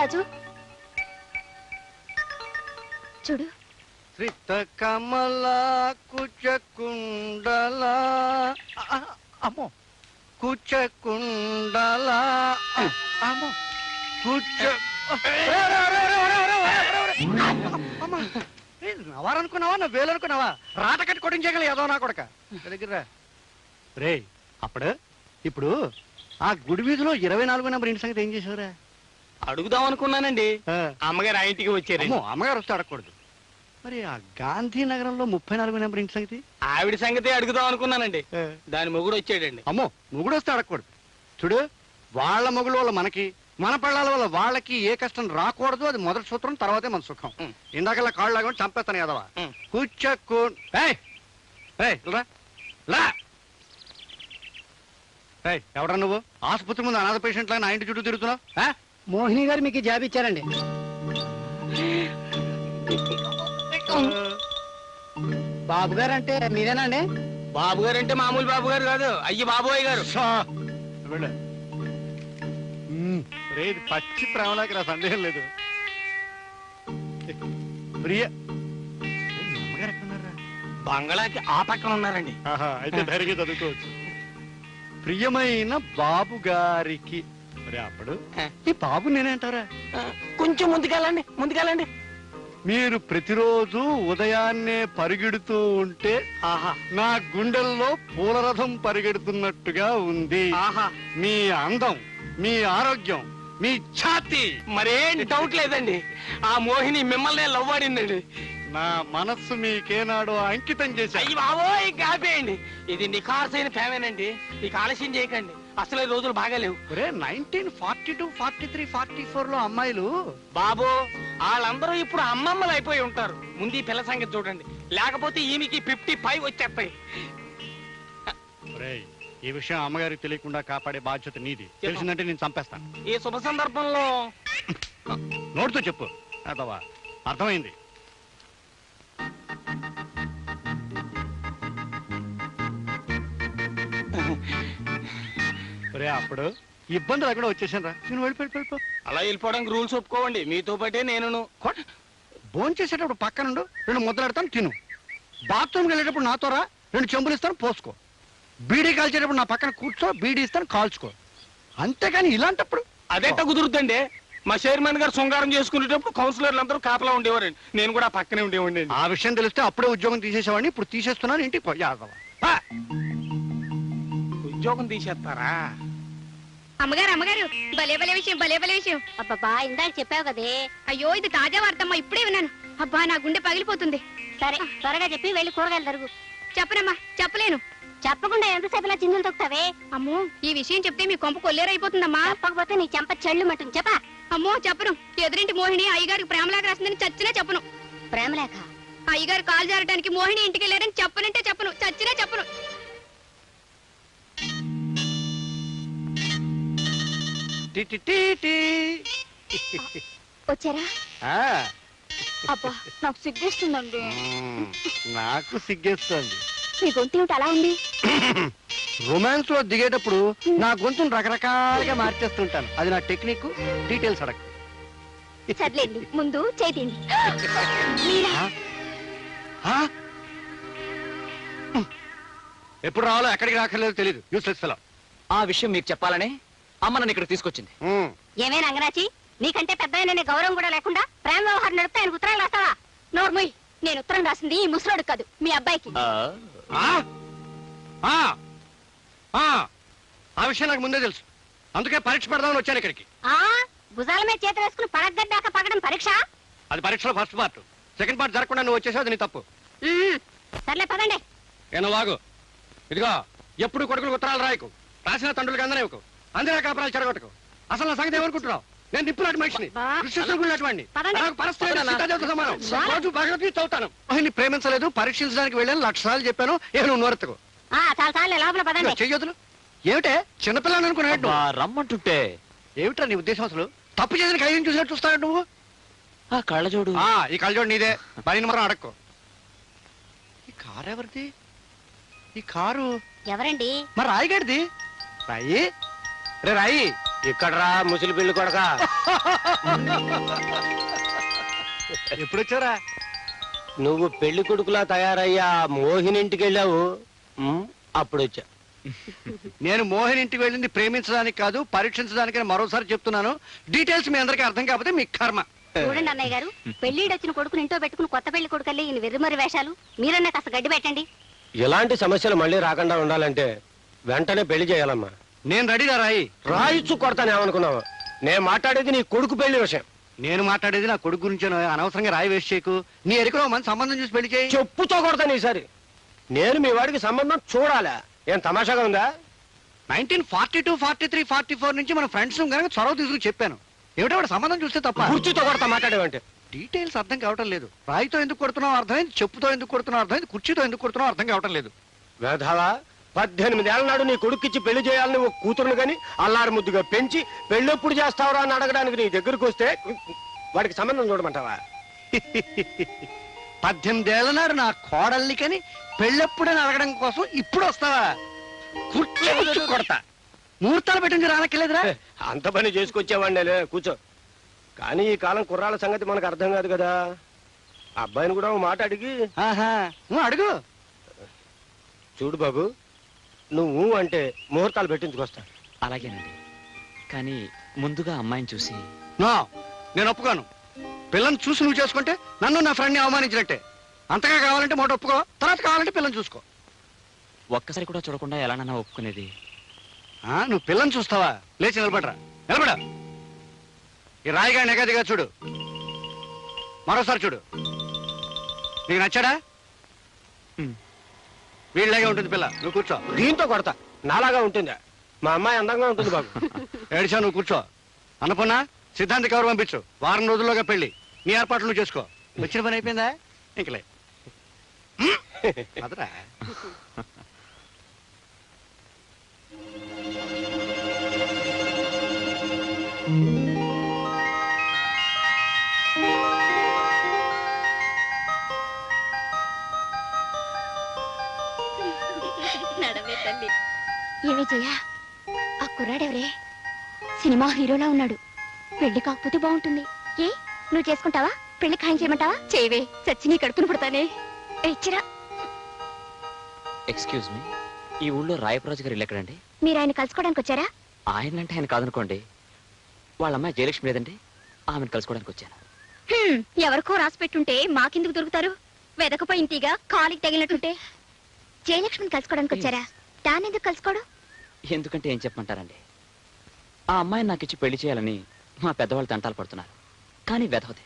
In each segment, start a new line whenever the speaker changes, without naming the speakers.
రాజు చూడు
శ్రిత కమల కుచకుండల అమ్మో కుచకుండల అమ్మో కుచ నా వేలు అనుకున్నావా రాట కట్టి కొట్టించగల ఏదో నా కొడక దగ్గర రే అప్పుడు ఇప్పుడు ఆ గుడి వీధిలో ఇరవై నాలుగు నెంబర్ ఇంటి సంగతి ఏం చేసావురా
అడుగుదాం అనుకున్నానండి. అమ్మగారు ఆ ఇంటికి వచ్చారండి
అమ్మో, అమ్మగారు వస్తే అడగకూడదు. మరి ఆ గాంధీ నగరంలో ముప్పై నాలుగు నెంబర్ ఇంటి సంగతి?
ఆవిడ సంగతి అడుగుదాం అనుకున్నానండి. దాని మొగుడు వచ్చాడండి.
అమ్మో మొగుడు వస్తే అడగకూడదు. చూడు వాళ్ళ మొగుడు వల్ల మనకి మన పళ్ళాల వల్ల వాళ్ళకి ఏ కష్టం రాకూడదు అది మొదటి సూత్రం తర్వాతే మన సుఖం.
ఉం.
ఇందాకల్లా కాళ్ళు లాగా చంపేస్తాను ఎదవా
ఉం.
కూర్చోకు. ఏయ్! లా! ఏయ్, ఎవడ్రా నువ్వు? ఆసుపత్రి ముందు అనాథ పేషెంట్ లాగా నా ఇంటి చుట్టూ తిరుగుతున్నావు?
మోహిని గారు మీకు జాబ్ ఇచ్చారండి. బాబు గారు అంటే మీరేనండి
బాబు గారు అంటే మామూలు బాబు గారు కాదు అయ్యి బాబోయ్ గారు.
పచ్చి ప్రేమలాకి నా సందేహం లేదు. ప్రియ?
బంగళాకి ఆ పక్కన ఉన్నారండి.
ఆహా, అయితే ధైర్యంగా చదువుకోవచ్చు. ప్రియమైన బాబు గారికి అప్పుడు. ఈ బాబు నేనేంటారా
కొంచెం ముందుకెళ్ళండి ముందుకెళ్ళండి.
మీరు ప్రతిరోజు ఉదయాన్నే పరిగెడుతూ ఉంటే
ఆహా.
నా గుండెల్లో పూలరథం పరిగెడుతున్నట్టుగా ఉంది.
ఆహా.
మీ అందం మీ ఆరోగ్యం మీ ఛాతి.
మరేం డౌట్ లేదండి. ఆ మోహిని మిమ్మల్ని లవ్ ఆడిందండి.
నా మనస్సు మీకేనాడో అంకితం చేశాయి
అయ్యి బాబోయ్ కాపేయండి ఇది నిఖార్సైన ఫేమేనండి ఇక ఆలస్యం చేయకండి. అసలు ఈ రోజులు బాగాలేవు.
Nineteen forty two forty three forty ఫోర్లో అమ్మాయిలు
బాబు వాళ్ళందరూ ఇప్పుడు అమ్మమ్మలు అయిపోయి ఉంటారు. ముందు ఈ పిల్ల సంగతి చూడండి. లేకపోతే ఈమెకి ఫిఫ్టీ ఫైవ్ వచ్చేస్తాయి.
ఒరేయ్, ఈ విషయం అమ్మగారికి తెలియకుండా కాపాడే బాధ్యత నీది. తెలిసిందంటే నేను చంపేస్తాను.
ఈ శుభ సందర్భంలో
నోటితో చెప్పు. అదవా అర్థమైంది. ఒరే అప్పుడు ఇబ్బందులు అక్కడ వచ్చేసాను రా. నేను వెళ్ళిపోయి వెళ్ళిపో
అలా వెళ్ళిపోవడానికి రూల్స్ ఒప్పుకోవండి. మీతో పాటే నేను
భోజనం చేసేటప్పుడు పక్కనుండు రెండు ముద్దలు పెడతాను తిను. బాత్రూమ్కి వెళ్ళేటప్పుడు నాతో రా రెండు చెంబులు ఇస్తాను పోసుకో. బీడీ కాల్చేటప్పుడు నా పక్కన కూర్చో బీడీ ఇస్తాను కాల్చుకో. అంతేగాని ఇలాంటప్పుడు
అదెట్ట కుదురుద్దండి మా చైర్మన్ గారు శృంగారం చేసుకునేటప్పుడు కౌన్సిలర్లు అందరూ కాపలా ఉండేవారండి. నేను కూడా పక్కనే ఉండేవాడిని.
ఆ విషయం తెలిస్తే అప్పుడే ఉద్యోగం తీసేసేవాడిని ఇప్పుడు తీసేస్తున్నాను ఇంటికి!
ఉద్యోగం తీసేస్తారా?
అమ్మగారు అమ్మగారు భలే భలే విషయం భలే భలే విషయం.
అబ్బబ్బా ఇందాక చెప్పావు కదే.
అయ్యో ఇది తాజా వార్తమ్మా ఇప్పుడే విన్నాను. అబ్బా నా గుండె పగిలిపోతుంది.
సరే త్వరగా చెప్పి వెళ్ళి కూరగాయలు తరుగు.
చెప్పనమ్మా చెప్పలేను.
చెప్పకుండా ఎంతసేపు ఇలా చిందులు తొక్కుతావే?
అమ్మో ఈ విషయం చెప్తే మీ కొంప కొల్లేరైపోతుందమ్మా.
చెప్పకపోతే నీ చెంప చెల్లు మట్టుంది చెప్పా.
అమ్మో చెప్పను. ఎదురింటి మోహిని అయ్యగారికి ప్రేమలాగా రాసిందని చచ్చినా చెప్పను.
ప్రేమలేఖ?
అయ్యగారు కాలు జారడానికి మోహిని ఇంటికి వెళ్ళారని చెప్పనంటే చెప్పను. చచ్చినా చెప్పను.
వచ్చారా?
ఆ,
అబ్బా నాకు సిగ్గిస్తుందండి.
నాకు సిగ్గేస్తుంది.
మీ గొంతు ఏమిటి అలా ఉంది?
రొమాన్స్లో దిగేటప్పుడు నా గొంతును రకరకాలుగా మార్చేస్తుంటాను. అది నా టెక్నిక్ డీటెయిల్స్ అడగ.
సర్లేండి ముందు?
ఎప్పుడు రావాలో ఎక్కడికి రాకర్లేదో తెలియదు యూస్లెస్ ఫెలో
ఆ విషయం మీకు చెప్పాలనే అమ్మ నన్ను ఇక్కడ తీసుకొచ్చింది.
ఏమే నంగరాచి నీకంటే పెద్ద గౌరవం కూడా లేకుండా ప్రేమ వ్యవహారం నడిపితే ఆయన ఉత్తరాలు రాస్తావా? నోర్ముయ్ నేను ఉత్తరం రాసింది ఈ ముసలోడు కాదు మీ అబ్బాయికి.
ఆ? ఆ? ఆ. ఆ. విషయం నాకు ముందే తెలుసు. అందుకే పరీక్ష పెడదామని వచ్చాను ఇక్కడికి.
ఆ? భుజాల మీద చేతి వేసుకుని పడగడ్డాక పగడం పరీక్ష?
అది పరీక్షలో ఫస్ట్ పార్ట్. సెకండ్ పార్ట్ జరగకుండా నువ్వు వచ్చేసావు అది నీ తప్పు.
సర్లే పదండి.
ఏనో వాగు. ఇదిగో ఎప్పుడు కొడుకులు ఉత్తరాలు రాయకు. రాసిన తండ్రులకి అందనేవకు అందరే కాపురాలు చెడగొట్టకు అసలు నా సంగతి ఏమనుకుంటున్నావు? నేను నిప్పులాంటి మనిషిని. సీతాదేవితో సమానం. రోజు భగవద్గీత చదువుతాను. ఆయన్ని ప్రేమించలేదు పరీక్షించడానికి వెళ్ళాను లక్ష సార్లు చెప్పాను ఏ నువ్వు నోరెత్తకు. ఏమిటే? చిన్నపిల్లని అనుకున్నాడు
రమ్మంటుంటే.
ఏమిట్రా నీ ఉద్దేశం అసలు? తప్పు చేసిన ఖైదీని చూసినట్టు చూస్తాడు నువ్వు.
ఆ కళ్ళజోడు.
ఆ ఈ కళ్ళజోడు నీదే. పని మాత్రం అడక్కు. ఈ కారు ఎవరిది? ఈ కారు
ఎవరండి?
మరి రాయిగడిది. రాయి? రే రాయి
ఇక్కడ రా ముసలి పిల్లి కొడక.
ఎప్పుడు వచ్చారా
నువ్వు పెళ్ళి కొడుకులా తయారయ్యా మోహినింటికి వెళ్ళావు. ఉమ్, అప్పుడు వచ్చా
నేను మోహన్ ఇంటికి వెళ్ళింది ప్రేమించడానికి కాదు పరీక్షించడానికి మరోసారి చెప్తున్నాను. డీటెయిల్స్ మీ అందరికీ అర్థం కాకపోతే మీ కర్మ.
చూడండి అన్నయ్య గారు పెళ్ళిడు వచ్చిన కొడుకుని ఇంట్లో పెట్టుకుని కొత్త పెళ్ళి కొడుకల్లి ఈయన వెర్రిమరి వేషాలు మీరన్నా కాస్త గడ్డి పెట్టండి.
ఇలాంటి సమస్యలు మళ్ళీ రాకుండా ఉండాలంటే వెంటనే పెళ్ళి చేయాలమ్మా.
నేను రెడీగా రాయి.
రాయిచ్చు కొడతాను ఏమనుకున్నావు? నేను మాట్లాడేది నీ కొడుకు పెళ్ళి విషయం.
నేను మాట్లాడేది నా కొడుకు గురించి అనవసరంగా రాయి వేస్ట్ చేయకు. నీ ఎరుకలో మంచి సంబంధం చూసి పెళ్ళి చేయి.
చెప్పుతో కొడతాను ఈసారి. నేను మీ వాడికి సంబంధం చూడాలా? ఏం తమాషాగా ఉందా?
Nineteen forty two forty three forty four నుంచి మన ఫ్రెండ్స్ కనుక చొరవ తీసుకుని చెప్పాను. ఏమిటో వాడు సంబంధం చూస్తే తప్ప?
కుర్చీతో కొడతా మాట్లాడేవంటే.
డీటెయిల్స్ అర్థం కావటం లేదు. రాయితో ఎందుకు కొడుతున్నావు అర్థమైంది చెప్పుతో ఎందుకు కొడుతున్నావు అర్థమైంది కుర్చీతో ఎందుకు కొడుతున్నావు అర్థం కావటం లేదు.
వేధవా? పద్దెనిమిది ఏళ్ళ నాడు నీ కొడుక్కిచ్చి పెళ్ళి చేయాలని ఒక కూతురుని కానీ అల్లారు ముద్దుగా పెంచి పెళ్ళెప్పుడు చేస్తావురా అని అడగడానికి నీ దగ్గరికి వస్తే వాడికి సంబంధం చూడమంటావా?
పద్దెనిమిదేళ్ళ నాడు నా కోడల్ని కని పెళ్ళెప్పుడని అడగడం కోసం ఇప్పుడు వస్తావా? కుర్చీ కొడతా. ముహూర్తాలు పెట్టింది రానక్కర్లేదురా.
హే, అంత పని చేసుకొచ్చేవాడినే కూర్చో. కానీ ఈ కాలం కుర్రాళ్ళ సంగతి మనకు అర్థం కాదు కదా. అబ్బాయిని కూడా మాట అడిగి
ఆహా నువ్వు అడుగు.
చూడు బాబు నువ్వు అంటే ముహూర్తాలు పెట్టించుకొస్తా
అలాగేనండి. కానీ ముందుగా అమ్మాయిని చూసి
నో నేను ఒప్పుకోను. పిల్లని చూసి నువ్వు చేసుకుంటే నన్ను నా ఫ్రెండ్ని అవమానించినట్టే. అంతగా కావాలంటే మొదట ఒప్పుకో తర్వాత కావాలంటే పిల్లని చూసుకో.
ఒక్కసారి కూడా చూడకుండా ఎలానన్నా ఒప్పుకునేది?
ఆ, నువ్వు పిల్లని చూస్తావా? లేచి నిలబడరా. నిలబడ. ఈ రాయిగా నెగదిగా చూడు. మరోసారి చూడు. నీకు నచ్చాడా. వీళ్ళలాగే ఉంటుంది పిల్ల. నువ్వు కూర్చో.
దీంతో కొడతా. నాలాగా ఉంటుందా. మా అమ్మాయి అందంగా ఉంటుంది బాబు.
ఏడిచా నువ్వు కూర్చో. అన్నపూర్ణ సిద్ధాంతి కవర్ పంపించు? వారం రోజుల్లోగా పెళ్ళి నీ ఏర్పాట్లు నువ్వు చేసుకో. వచ్చిన పని అయిపోయిందా? ఇంకలే అదరా
నడవే ఏమే జయ? ఆ కుర్రాడెవరే? సినిమా హీరోలా ఉన్నాడు. పెళ్ళి కాకపోతే బాగుంటుంది. ఏ? నువ్వు చేసుకుంటావా? పెళ్ళి ఖాయం చేయమంటావా? చేయవే. చచ్చి నీ కడుపును పుడతానే. ఇచ్చిరా
ఎక్స్క్యూజ్ మీ ఈ ఊళ్ళో రాయప్రాజు గారు ఇల్లు ఎక్కడండి?
మీరు ఆయన కలుసుకోవడానికి వచ్చారా?
ఆయన అంటే ఆయన కాదనుకోండి. వాళ్ళ అమ్మాయి జయలక్ష్మి లేదండి. ఆమెను కలుసుకోవడానికి వచ్చాను.
హ్మ్, ఎవరికో రాసి పెట్టుంటే మాకెందుకు దొరుకుతారు? వెదకపోయి ఇంటిగా కాలికి తగిలినట్టుంటే. జయలక్ష్మిని కలుసుకోవడానికి వచ్చారా? దానెందుకు కలుసుకోడు?
ఎందుకంటే ఏం చెప్పమంటారండి? ఆ అమ్మాయిని నాకు ఇచ్చి పెళ్ళి చేయాలని మా పెద్దవాళ్ళు తంటాలు పడుతున్నారు. కానీ వెధవది.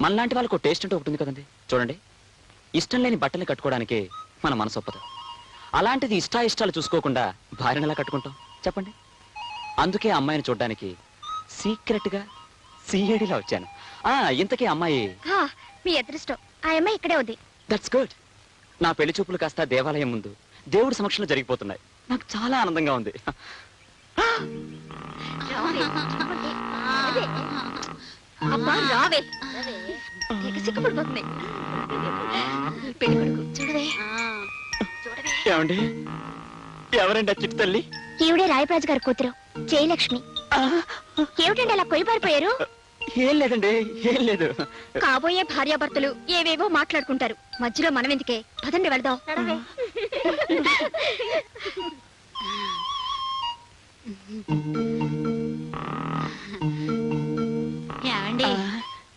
మనలాంటి వాళ్ళకు టేస్ట్ అంటే ఒకటి ఉంది కదండి. చూడండి. ఇష్టం లేని బట్టల్ని కట్టుకోవడానికి మన మనసు ఒప్పదు. అలాంటిది ఇష్టాయిష్టాలు చూసుకోకుండా భార్యను ఎలా కట్టుకుంటాం? చెప్పండి. అందుకే అమ్మాయిని చూడడానికి సీక్రెట్గా సీఏడిలా వచ్చాను. ఆ ఇంతకీ అమ్మాయి
హా, మీ అదృష్టం. ఆ అమ్మాయి ఇక్కడే ఉంది.
దట్స్ గుడ్ నా పెళ్ళి చూపులు కాస్త దేవాలయం ముందు దేవుడి సమక్షంలో జరిగిపోతున్నాయి. నాకు చాలా ఆనందంగా ఉంది.
అబ్బా రావే. తెగ సిగ్గుపడిపోతుంది. ఈ పెళ్ళి కొడుకు చూడవే. చూడవే
ఏమండి? ఎవరండి ఆ చిట్టు తల్లి?
ఈవిడే రాయప్రాజు గారి కూతురు జయలక్ష్మి. ఏమిటండి అలా కొయ్యబారిపోయారు?
ఏం లేదండి ఏం లేదు.
కాబోయే భార్యాభర్తలు ఏవేవో మాట్లాడుకుంటారు. మధ్యలో మనం ఎందుకే పదండి వెళదాం.
ఏమండి?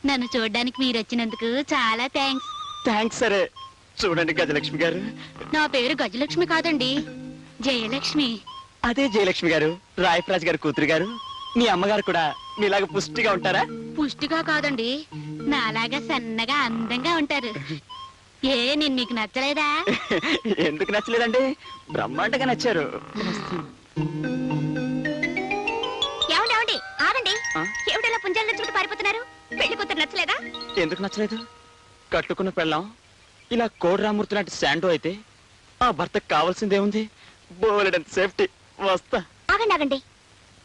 నన్ను చూడడానికి మీరు వచ్చినందుకు చాలా థ్యాంక్స్.
థ్యాంక్స్ సరే. చూడండి గజలక్ష్మి గారు.
నా పేరు గజలక్ష్మి కాదండి. జయలక్ష్మి.
అదే జయలక్ష్మి గారు రాయప్రాజ్ గారు కూతురు గారు. మీ అమ్మగారు కూడా మీలాగా పుష్టిగా ఉంటారా?
పుష్టిగా కాదండి. నాలాగా సన్నగా అందంగా ఉంటారు. ఏ నేను మీకు నచ్చలేదా?
ఎందుకు నచ్చలేదండి? బ్రహ్మాండంగా నచ్చారు.
ఏమండి ఏమండి? ఆగండి.
ఆ?
ఏమిటలా పుంజాలు నచ్చుకుంటూ పారిపోతున్నారు? పెళ్ళి కూతురు నచ్చలేదా?
ఎందుకు నచ్చలేదు? కట్టుకున్న పెళ్ళాం ఇలా కోడి రామూర్తి లాంటి శాండో అయితే ఆ భర్తకు కావాల్సిందేముంది? బోలెడంత సేఫ్టీ వస్తా.
ఆగండి ఆగండి.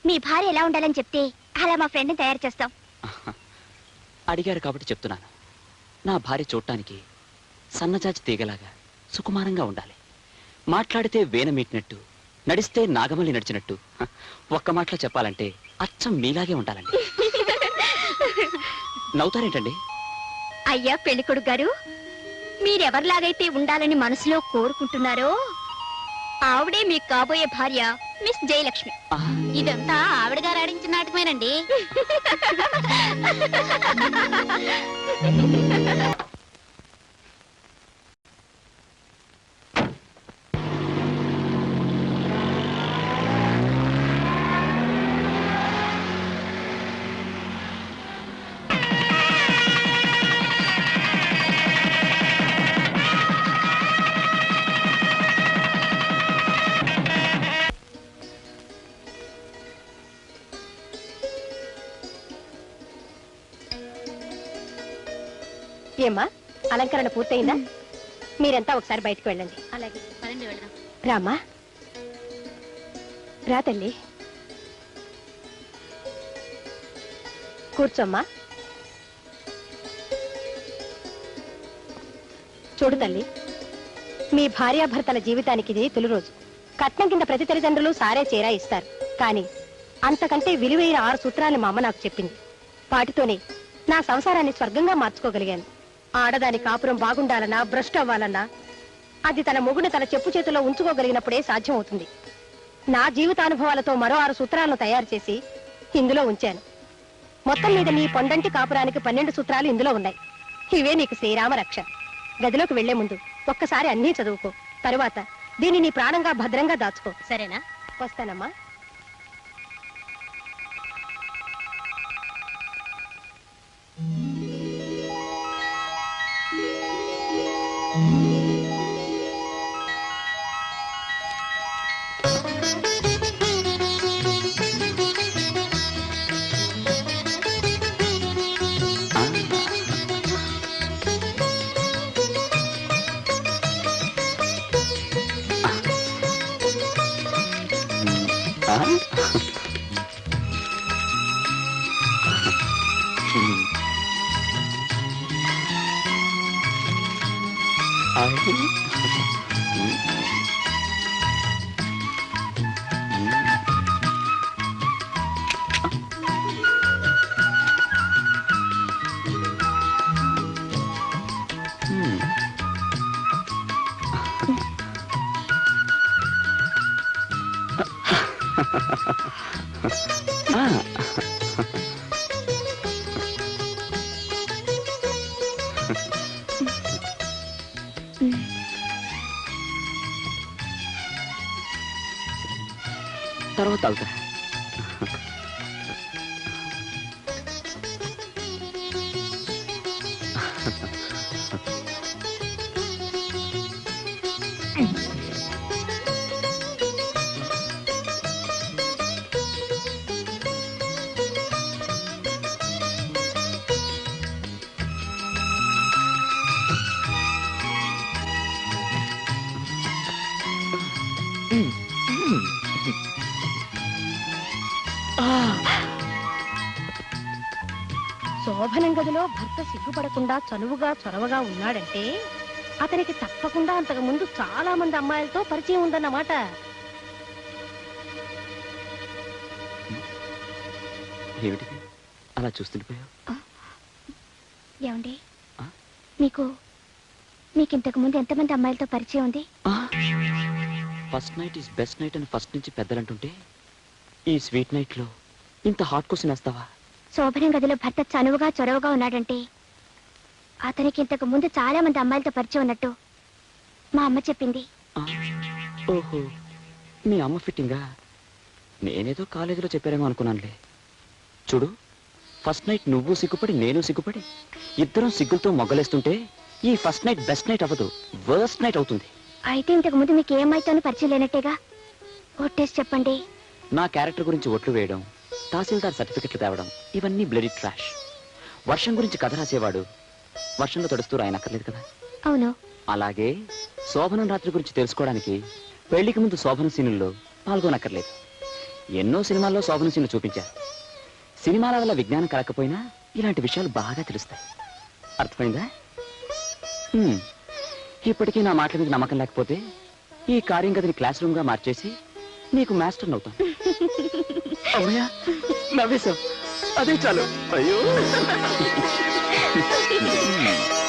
మీ భార్య ఎలా ఉండాలని చెప్తే అలా మా ఫ్రెండ్ని తయారు చేస్తాం.
అడిగారు కాబట్టి చెప్తున్నాను. నా భార్య చూడటానికి సన్నజాజి తీగలాగా సుకుమారంగా ఉండాలి. మాట్లాడితే వేన మీటినట్టు నడిస్తే నాగమల్లి నడిచినట్టు. ఒక్క మాటలో చెప్పాలంటే అచ్చం మీలాగే ఉండాలండి. నవ్వుతారేంటండి?
అయ్యా పెళ్ళికొడుకు గారు మీరెవరిలాగైతే ఉండాలని మనసులో కోరుకుంటున్నారో ఆవిడే మీకు కాబోయే భార్య మిస్ జయలక్ష్మి.
ఇదంతా ఆవిడ గారు ఆడించిన నాటకమేనండి.
అలంకరణ పూర్తయిందా? మీరంతా ఒకసారి బయటకు వెళ్ళండి.
అలాగే. పదండి వెళదాం.
రామా రా తల్లి. కూర్చోమ్మా. చూడు తల్లి మీ భార్యాభర్తల జీవితానికి ఇది తొలి రోజు. కట్నం కింద ప్రతి తల్లిదండ్రులు సారే చీరా ఇస్తారు. కానీ అంతకంటే విలువైన ఆరు సూత్రాలు మా అమ్మ నాకు చెప్పింది. వాటితోనే నా సంసారాన్ని స్వర్గంగా మార్చుకోగలిగాను. ఆడదాని కాపురం బాగుండాలన్నా భ్రష్టు అవ్వాలన్నా అది తన మొగుడు తన చెప్పు చేతిలో ఉంచుకోగలిగినప్పుడే సాధ్యమవుతుంది. నా జీవితానుభవాలతో మరో ఆరు సూత్రాలను తయారు చేసి ఇందులో ఉంచాను. మొత్తం మీద నీ పొండంటి కాపురానికి పన్నెండు సూత్రాలు ఇందులో ఉన్నాయి. ఇవే నీకు శ్రీరామ రక్ష. గదిలోకి వెళ్ళే ముందు ఒక్కసారి అన్నీ చదువుకో. తరువాత దీన్ని నీ ప్రాణంగా భద్రంగా దాచుకో.
సరేనా?
వస్తానమ్మా.
ఆ. ఆ. Ah. తర్వాత తాగుతా
శోభనం గదిలో భర్త సిగ్గుపడకుండా చనువుగా చొరవగా ఉన్నాడంటే అతనికి తప్పకుండా అంతకు ముందు చాలా మంది అమ్మాయిలతో పరిచయం ఉందన్నమాట.
ఏమిటిది అలా చూస్తుండిపోయావు
ఏమండి? మీకు మీకు ఇంతకు ముందు ఎంతమంది అమ్మాయిలతో పరిచయం ఉంది?
First night is best night అని ఫస్ట్ నుంచి పెద్దలంటుంటే ఈ స్వీట్ నైట్లో ఇంత హాట్ క్వశ్చన్ వేస్తావా?
శోభనం గదిలో భర్త చనువుగా చొరవగా ఉన్నాడంటే అతనికి ఇంతకు ముందు చాలా మంది అమ్మాయిలతో పరిచయం ఉన్నట్టు మా అమ్మ చెప్పింది.
ఓహో మీ అమ్మ ఫిట్టింగా? నేనేదో కాలేజీలో చెప్పారేమో అనుకున్నానులే. చూడు ఫస్ట్ నైట్ నువ్వు సిగ్గుపడి నేను సిగ్గుపడి ఇద్దరం సిగ్గులతో మొగ్గలేస్తుంటే ఈ ఫస్ట్ నైట్ బెస్ట్ నైట్ అవ్వదు వర్స్ట్ నైట్ అవుతుంది.
అయితే ఇంతకు ముందు మీకు ఏ అమ్మాయితోనూ పరిచయం లేనట్టేగా? ఒట్టేసి చెప్పండి.
నా క్యారెక్టర్ గురించి ఒట్లు వేయడం తహసీల్దార్ సర్టిఫికెట్లు తేవడం ఇవన్నీ బ్లడీ ట్రాష్ వర్షం గురించి కథ రాసేవాడు వర్షంలో తడుస్తూ రాయనక్కర్లేదు కదా.
అవును.
అలాగే శోభనం రాత్రి గురించి తెలుసుకోవడానికి పెళ్ళికి ముందు శోభన సీనుల్లో పాల్గొనక్కర్లేదు. ఎన్నో సినిమాల్లో శోభన సీన్లు చూపించారు సినిమాల వల్ల విజ్ఞానం కలకపోయినా ఇలాంటి విషయాలు బాగా తెలుస్తాయి. అర్థమైందా. ఇప్పటికీ నా మాటల మీద నమ్మకం లేకపోతే ఈ కార్యం గదిని క్లాస్ రూమ్గా మార్చేసి నీకు మాస్టర్ అవుతాను అవునా నవ్వేశావు. అదే చాలు. అయ్యో.